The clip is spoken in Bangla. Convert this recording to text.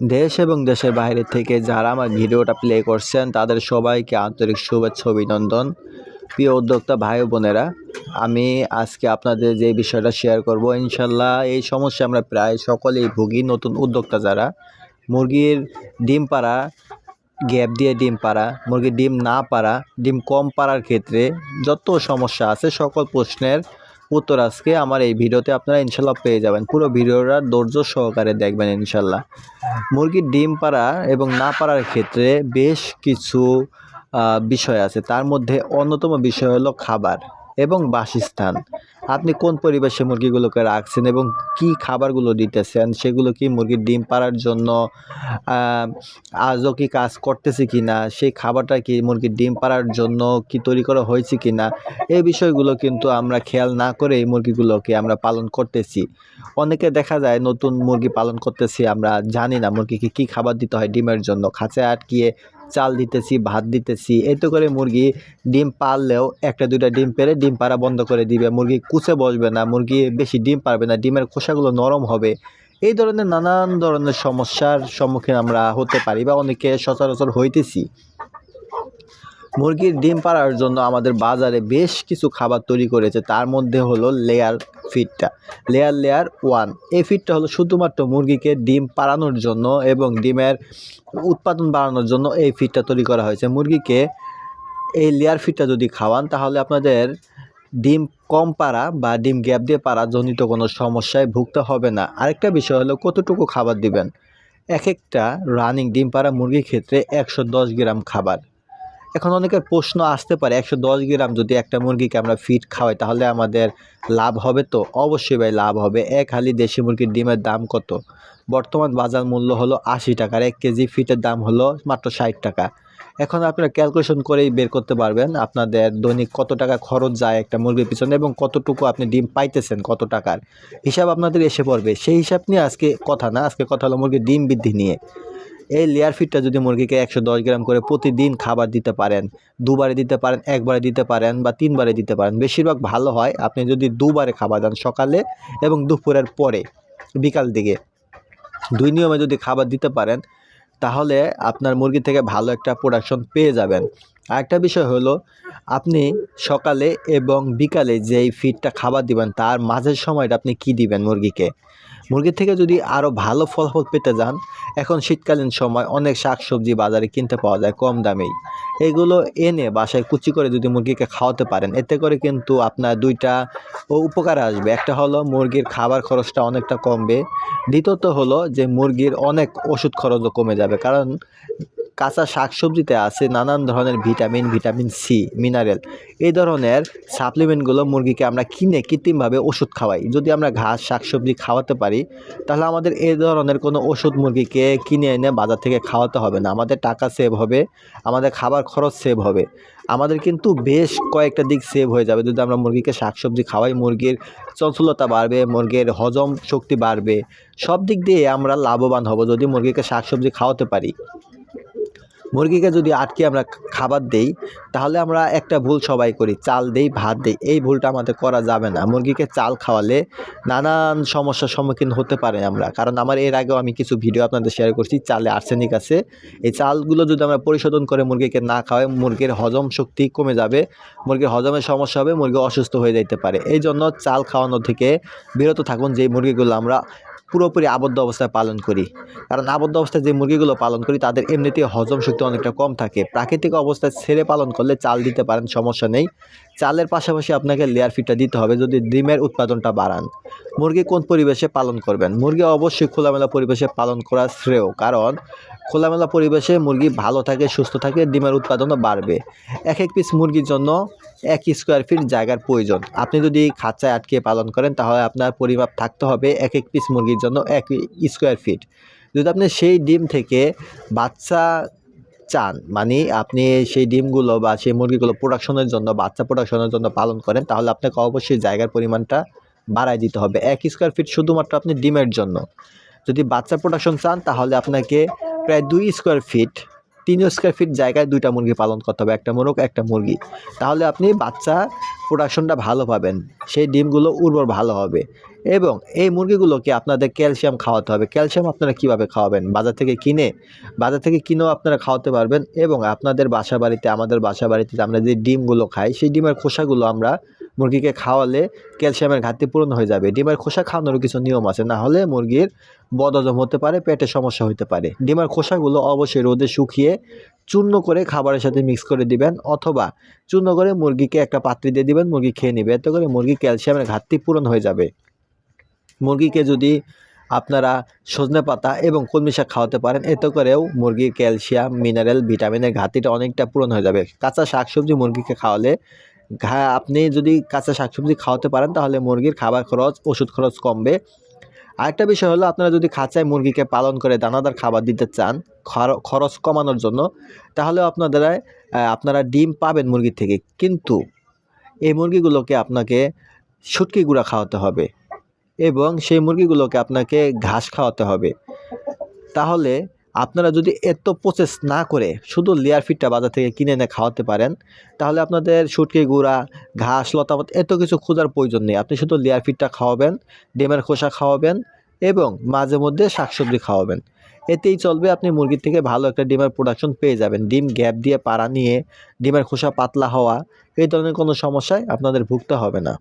দেশ এবং দেশের বাইরে থেকে যারা আমার ভিডিওটা প্লে করছেন, তাদের সবাইকে আন্তরিক শুভেচ্ছা অভিনন্দন। প্রিয় উদ্যোক্তা ভাই বোনেরা, আমি আজকে আপনাদের যে বিষয়টা শেয়ার করব ইনশাল্লাহ এই সমস্যা আমরা প্রায় সকলেই ভুগি। নতুন উদ্যোক্তা যারা, মুরগির ডিম পাড়া, গ্যাপ দিয়ে ডিম পাড়া, মুরগির ডিম না পাড়া, ডিম কম পাড়ার ক্ষেত্রে যত সমস্যা আছে, সকল প্রশ্নের উত্তর আজকে আমার এই ভিডিওতে আপনারা ইনশাল্লাহ পেয়ে যাবেন। পুরো ভিডিওটা ধৈর্য সহকারে দেখবেন ইনশাল্লাহ। মুরগির ডিম পাড়া এবং না পাড়ার ক্ষেত্রে বেশ কিছু বিষয় আছে। তার মধ্যে অন্যতম বিষয় হলো খাবার এবং বাসস্থান। আপনি কোন পরিবেশে মুরগিগুলোকে রাখছেন এবং কি খাবারগুলো দিতেছেন? সেগুলো কি মুরগির ডিম পাড়ার জন্য আজও কি কাজ করতেছে কি না সেই খাবারটা কি মুরগির ডিম পাড়ার জন্য কি তৈরি করা হয়েছে কি না এই বিষয়গুলো কিন্তু আমরা খেয়াল না করে এই মুরগিগুলোকে আমরা পালন করতেছি। অনেকে দেখা যায় নতুন মুরগি পালন করতেছি, আমরা জানি না মুরগিকে কী খাবার দিতে হয় ডিমের জন্য। খাঁচায় আটকিয়ে চাল দিতেছি, ভাত দিতেছি, এতে করে মুরগি ডিম পারলেও একটা দুটা ডিম পেরে ডিম পাড়া বন্ধ করে দিবে। মুরগি কুচে বসবে না, মুরগি বেশি ডিম পারবে না, ডিমের খোসাগুলো নরম হবে। এই ধরনের নানান ধরনের সমস্যার সম্মুখীন আমরা হতে পারি বা অনেকে সচরাচর হইতেছি। মুরগির ডিম পাড়ার জন্য আমাদের বাজারে বেশ কিছু খাবার তৈরি করেছে। তার মধ্যে হলো লেয়ার ফিডটা লেয়ার লেয়ার ওয়ান। এই ফিডটা হলো শুধুমাত্র মুরগিকে ডিম পাড়ানোর জন্য এবং ডিমের উৎপাদন বাড়ানোর জন্য এই ফিডটা তৈরি করা হয়েছে। মুরগিকে এই লেয়ার ফিডটা যদি খাওয়ান, তাহলে আপনাদের ডিম কম পাড়া বা ডিম গ্যাপ দিয়ে পাড়া জনিত কোনো সমস্যায় ভুগতে হবে না। আরেকটা বিষয় হলো কতটুকু খাবার দিবেন? এক একটা রানিং ডিম পাড়া মুরগির ক্ষেত্রে একশো দশ গ্রাম খাবার। এখন অনেকের প্রশ্ন আসতে পারে, একশো দশ গ্রাম যদি একটা মুরগিকে আমরা ফিট খাওয়াই, তাহলে আমাদের লাভ হবে তো? অবশ্যই ভাই, লাভ হবে। এক হালি দেশি মুরগির ডিমের দাম কত? বর্তমান বাজার মূল্য হলো আশি টাকার। এক কেজি ফিটের দাম হলো মাত্র ষাট টাকা। এখন আপনারা ক্যালকুলেশন করেই বের করতে পারবেন আপনাদের দৈনিক কত টাকা খরচ যায় একটা মুরগির পিছনে এবং কতটুকু আপনি ডিম পাইতেছেন, কত টাকার। হিসাব আপনাদের এসে পড়বে। সেই হিসাব নিয়ে আজকে কথা না, আজকে কথা হলো মুরগির ডিম বৃদ্ধি নিয়ে। এই লেয়ার ফিটটা যদি মুরগিকে একশো দশ গ্রাম করে প্রতিদিন খাবার দিতে পারেন, দুবারে দিতে পারেন, একবারে দিতে পারেন বা তিনবারে দিতে পারেন, বেশিরভাগ ভালো হয় আপনি যদি দুবারে খাবার দেন সকালে এবং দুপুরের পরে, বিকাল দিকে। দুই নিয়মে যদি খাবার দিতে পারেন, তাহলে আপনার মুরগি থেকে ভালো একটা প্রোডাকশন পেয়ে যাবেন। আরেকটা বিষয় হলো, আপনি সকালে এবং বিকালে যেই ফিডটা খাবার দিবেন, তার মাঝের সময়টা আপনি কি দিবেন মুরগিকে? মুরগির থেকে যদি আরও ভালো ফলাফল পেতে যান, এখন শীতকালীন সময় অনেক শাক সবজি বাজারে কিনতে পাওয়া যায় কম দামেই। এগুলো এনে বাসায় কুচি করে যদি মুরগিকে খাওয়াতে পারেন, এতে করে কিন্তু আপনার দুইটা উপকার আসবে। একটা হলো মুরগির খাবার খরচটা অনেকটা কমবে। দ্বিতীয়ত হলো যে মুরগির অনেক ওষুধ খরচও কমে যাবে। কারণ কাঁচা শাকসবজিতে আছে নানান ধরনের ভিটামিন ভিটামিন সি, মিনারেল। এই ধরনের সাপ্লিমেন্টগুলো মুরগিকে আমরা কিনে কৃত্রিমভাবে ওষুধ খাওয়াই। যদি আমরা ঘাস, শাকসবজি খাওয়াতে পারি, তাহলে আমাদের এই ধরনের কোনো ওষুধ মুরগিকে কিনে এনে বাজার থেকে খাওয়াতে হবে না। আমাদের টাকা সেভ হবে, আমাদের খাবার খরচ সেভ হবে। আমাদের কিন্তু বেশ কয়েকটা দিক সেভ হয়ে যাবে। যদি আমরা মুরগিকে শাকসবজি খাওয়াই, মুরগির চঞ্চলতা বাড়বে, মুরগির হজম শক্তি বাড়বে, সব দিক দিয়ে আমরা লাভবান হব যদি মুরগিকে শাকসবজি খাওয়াতে পারি। মুরগিকে যদি আটকে আমরা খাবার দেই, তাহলে আমরা একটা ভুল সবাই করি। চাল দেই, ভাত দেই, এই ভুলটা আমাদের করা যাবে না। মুরগিকে চাল খাওয়ালে নানান সমস্যার সম্মুখীন হতে পারে আমরা। কারণ আমার এর আগেও আমি কিছু ভিডিও আপনাদের শেয়ার করছি, চালে আর্সেনিক আছে। এই চালগুলো যদি আমরা পরিশোধন করে মুরগিকে না খাওয়াই, মুরগির হজম শক্তি কমে যাবে, মুরগির হজমের সমস্যা হবে, মুরগি অসুস্থ হয়ে যাইতে পারে। এই জন্য চাল খাওয়ানো থেকে বিরত থাকুন যে মুরগিগুলো আমরা পুরোপুরি আবদ্ধ অবস্থায় পালন করি। কারণ আবদ্ধ অবস্থায় যে মুরগিগুলো পালন করি, তাদের এমনিতেই হজম শক্তি অনেকটা কম থাকে। প্রাকৃতিক অবস্থায় ছেড়ে পালন করলে চাল দিতে পারেন, সমস্যা নেই। চালের পাশাপাশি আপনাকে লেয়ার ফিটটা দিতে হবে যদি ডিমের উৎপাদনটা বাড়ান। মুরগি কোন পরিবেশে পালন করবেন? মুরগি অবশ্যই খোলামেলা পরিবেশে পালন করা শ্রেয়, কারণ খোলামেলা পরিবেশে মুরগি ভালো থাকে, সুস্থ থাকে, ডিমের উৎপাদনও বাড়বে। এক এক পিস মুরগির জন্য এক স্কোয়ার ফিট জায়গার প্রয়োজন। আপনি যদি খাঁচায় আটকে পালন করেন, তাহলে আপনার পরিমাপ থাকতে হবে এক এক পিস মুরগির জন্য এক স্কোয়ার ফিট যদি আপনি সেই ডিম থেকে বাচ্চা চান। মানে আপনি সেই ডিমগুলো বা সেই মুরগিগুলো প্রোডাকশনের জন্য, বাচ্চা প্রোডাকশনের জন্য পালন করেন, তাহলে আপনাকে অবশ্যই জায়গার পরিমাণটা বাড়ায় দিতে হবে। এক স্কোয়ার ফিট শুধুমাত্র আপনি ডিমের জন্য। যদি বাচ্চা প্রোডাকশন চান, তাহলে আপনাকে প্রায় দুই স্কোয়ার ফিট তিন স্কোয়ার ফিট জায়গায় দুইটা মুরগি পালন করতে হবে, একটা মোরগ, একটা মুরগি। তাহলে আপনি বাচ্চা প্রোডাকশনটা ভালো পাবেন, সেই ডিমগুলো উর্বর ভালো হবে। এবং এই মুরগিগুলোকে আপনাদের ক্যালসিয়াম খাওয়াতে হবে। ক্যালসিয়াম আপনারা কীভাবে খাওয়াবেন? বাজার থেকে কিনে, বাজার থেকে কিনেও আপনারা খাওয়াতে পারবেন এবং আপনাদের বাসা বাড়িতে আমাদের বাসা বাড়িতে আমরা যে ডিমগুলো খাই, সেই ডিমের খোসাগুলো আমরা মুরগিকে খাওয়ালে ক্যালসিয়ামের ঘাটতি পূরণ হয়ে যাবে। ডিমের খোসা খাওয়ানোর কিছু নিয়ম আছে। না হলে মুরগির বদহজম হতে পারে পেটে সমস্যা হতে পারে। ডিমের খোসাগুলো অবশ্যই রোদে শুকিয়ে চূর্ণ করে খাবারের সাথে মিক্স করে দিবেন অথবা চূর্ণ করে মুরগিকে একটা পাত্রে দিয়ে দিবেন, মুরগি খেয়ে নেবে। এতে করে মুরগি ক্যালসিয়ামের ঘাটতি পূরণ হয়ে যাবে। মুরগিকে যদি আপনারা সজনে পাতা এবং কলমি শাক খাওয়াতে পারেন, এতে করেও মুরগির ক্যালসিয়াম, মিনারেল, ভিটামিনের ঘাটতিটা অনেকটা পূরণ হয়ে যাবে। কাঁচা শাকসবজি মুরগিকে খাওয়ালে ঘা, আপনি যদি কাঁচা শাকসবজি খাওয়াতে পারেন, তাহলে মুরগির খাবার খরচ, ওষুধ খরচ কমবে। আরেকটা বিষয় হলো, আপনারা যদি খাঁচায় মুরগিকে পালন করে দানাদার খাবার দিতে চান, খর- খরচ কমানোর জন্য, তাহলে আপনাদের আপনারা ডিম পাবেন মুরগির থেকে। কিন্তু এই মুরগিগুলোকে আপনাকে শুটকি গুঁড়া খাওয়াতে হবে। এবং সেই মুরগিগুলোকে আপনাকে ঘাস খাওয়াতে হবে। তাহলে আপনারা যদি এত প্রসেস না করে শুধু লেয়ার ফিটটা বাজার থেকে কিনে এনে খাওয়াতে পারেন, তাহলে আপনাদের শুটকি গুঁড়া, ঘাস, লতাপাত এত কিছু খোঁজার প্রয়োজন নেই। আপনি শুধু লেয়ার ফিটটা খাওয়াবেন, ডিমের খোসা খাওয়াবেন এবং মাঝে মধ্যে শাকসবজি খাওয়াবেন। এতেই চলবে আপনি মুরগির থেকে ভালো একটা ডিমের প্রোডাকশন পেয়ে যাবেন। ডিম গ্যাপ দিয়ে পাড়া নিয়ে, ডিমের খোসা পাতলা হওয়া, এই ধরনের কোনো সমস্যায় আপনাদের ভুগতে হবে না।